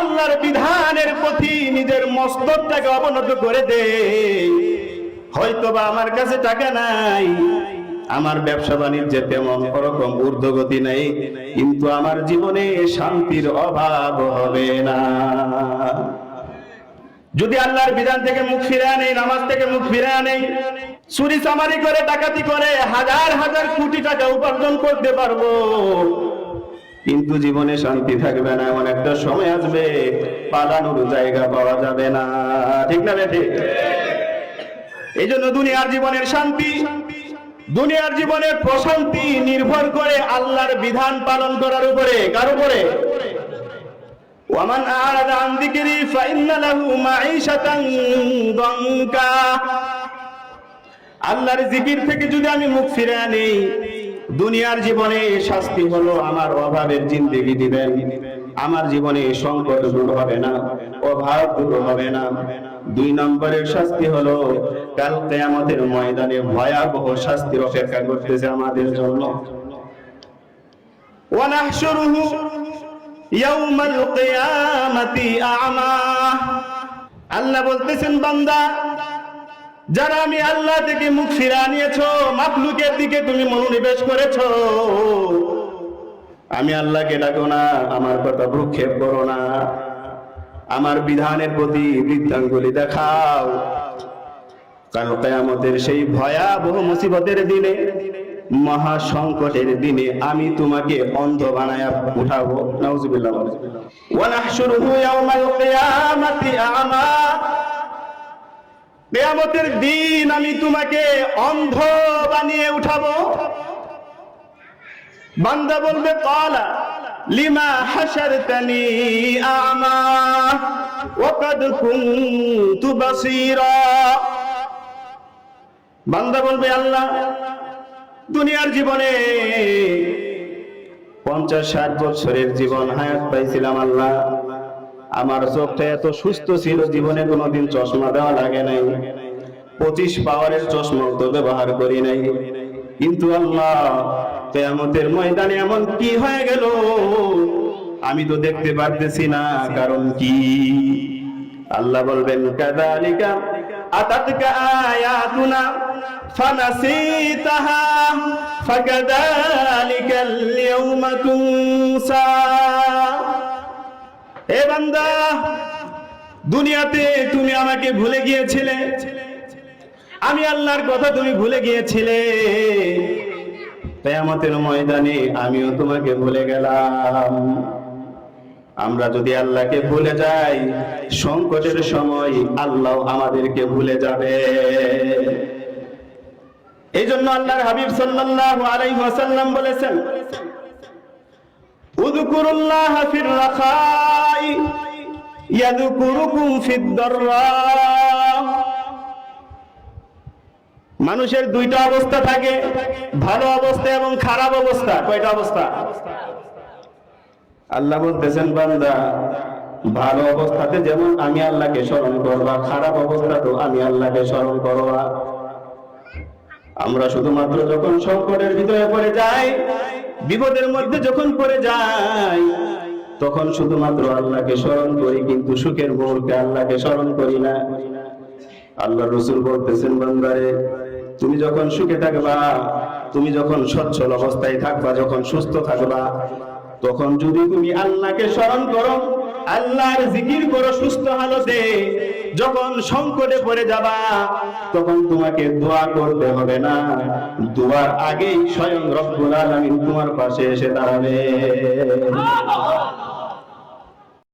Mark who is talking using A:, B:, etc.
A: আল্লাহর বিধানের প্রতি নিজের মস্তকটাকে অবনত করে দে। হয়তোবা আমার কাছে টাকা নাই, আমার ব্যবসা বাণিজ্যে তেমন ওরকম ঊর্ধ্বগতি নেই, কিন্তু আমার জীবনে শান্তির অভাব হবে না। যদি আল্লাহর বিধান থেকে মুখ ফিরে আনে নামাজ থেকে মুখ ফিরে আনে চুরি চামারি করে, ডাকাতি করে হাজার হাজার কোটি টাকা উপার্জন করতে পারব কিন্তু জীবনে শান্তি থাকবে না, এমন একটা সময় আসবে, পালানোর জায়গা পাওয়া যাবে না। ঠিক না বেঠে এই জন্য দুনিয়ার জীবনের শান্তি, দুনিয়ার জীবনের প্রশান্তি নির্ভর করে আল্লাহর বিধান পালন করার উপরে। কার উপরে? আল্লাহর জিকির থেকে যদি আমি মুখ ফিরে আনি দুনিয়ার জীবনে শাস্তি হলো আমার অভাবের জিন্দেগি দিবেন। আমার জীবনে সংকট দূর হবে না, অভাব দূর হবে না। দুই নম্বরের শাস্তি হলো, কাল কেয়ামতের ময়দানে ভয়াবহ শাস্তির অপেক্ষা করতেছে আমাদের জন্য। ওয়ানাহশুরুহু ইয়াউমাল আ'মা। আল্লাহ বলতেছেন, বান্দা যারা আমি আল্লাহ থেকে মুখ ফিরা নিয়েছো মাখলুকের দিকে তুমি মনোনিবেশ করেছ, আমি আল্লাহকে ডাকো না, আমার কথা ভ্রুক্ষেপ করো না। আমার বিধানের প্রতি বৃদ্ধাঙ্গুলি দেখাও। কারণ কেয়ামতের সেই ভয়াবহ মুসিবতের দিনে মহা সংকটের দিনে আমি তোমাকে অন্ধ বানায়া উঠাবো। নাউজুবিল্লাহ ওয়া নাহশুরুহু কিয়ামাতি আ'মা। কেয়ামতের দিন আমি তোমাকে অন্ধ বানিয়ে উঠাবো। বান্দা বলবে, কলা, লিমা হাসার হাসারতানি আমা, ওয়াকাদ কুনতু বাসীরা। বান্দা বলবে, আল্লাহ, দুনিয়ার জীবনে পঞ্চাশ ষাট বছরের জীবন হায়াত পাইছিলাম আল্লাহ। আমার চোখটা এত সুস্থ ছিল, জীবনে কোনোদিন চশমা দেওয়া লাগে নাই। পঁচিশ পাওয়ারের চশমা তো ব্যবহার করি নাই। কিন্তু আল্লাহ, কেয়ামতের ময়দানে এমন কি হয়ে গেল? আমি তো দেখতে পারতেছি না, কারণ কি? আল্লাহ বলবেন কাদালিকা আতাতকা আয়াতুনা ফানাসিতাহা ফাকাদালিকাল ইয়াউমা তুনসা। হে বান্দা, দুনিয়াতে তুমি আমাকে ভুলে গিয়েছিলে। আমি আল্লাহর কথা তুমি ভুলে গিয়েছিলে। কেয়ামতের ময়দানে আমিও তোমাকে ভুলে গেলাম। আমরা যদি আল্লাহকে ভুলে যাই, সংকটের সময় আল্লাহ আমাদেরকে ভুলে যাবে। এই জন্য আল্লাহর হাবিব সাল্লাল্লাহু আলাইহি ওয়াসাল্লাম বলেছেন উযকুরুল্লাহ ফির রাখাই ইয়াযকুরুকুম ফিদ দাররা মানুষের দুইটা অবস্থা থাকে, ভালো অবস্থা এবং খারাপ অবস্থা। কয়টা অবস্থা? আল্লাহ বলতেছেন, বান্দা, ভালো অবস্থাতে যেমন আমি আল্লাহকে স্মরণ করবা খারাপ অবস্থাতেও আমি আল্লাহকে স্মরণ করবা আমরা শুধুমাত্র যখন সংকটের ভিতরে পড়ে যাই বিপদের মধ্যে যখন পড়ে যাই তখন শুধুমাত্র আল্লাহকে স্মরণ করি, কিন্তু সুখের মুহূর্তে আল্লাহকে স্মরণ করি না। আল্লাহ রসুল বলতেছেন, বান্দারে, তুমি যখন সুখে থাকবা, তুমি যখন সচ্ছল অবস্থায় থাকবা, যখন সুস্থ থাকবা, তখন যদি তুমি আল্লাহকে স্মরণ করো, আল্লাহর জিকির করো, সুস্থ হালতে যখন সংকটে পড়ে যাবা, তখন তোমাকে দোয়া করতে হবে না। দোয়ার আগেই স্বয়ং রব্বুল আলামিন তোমার পাশে এসে দাঁড়াবে।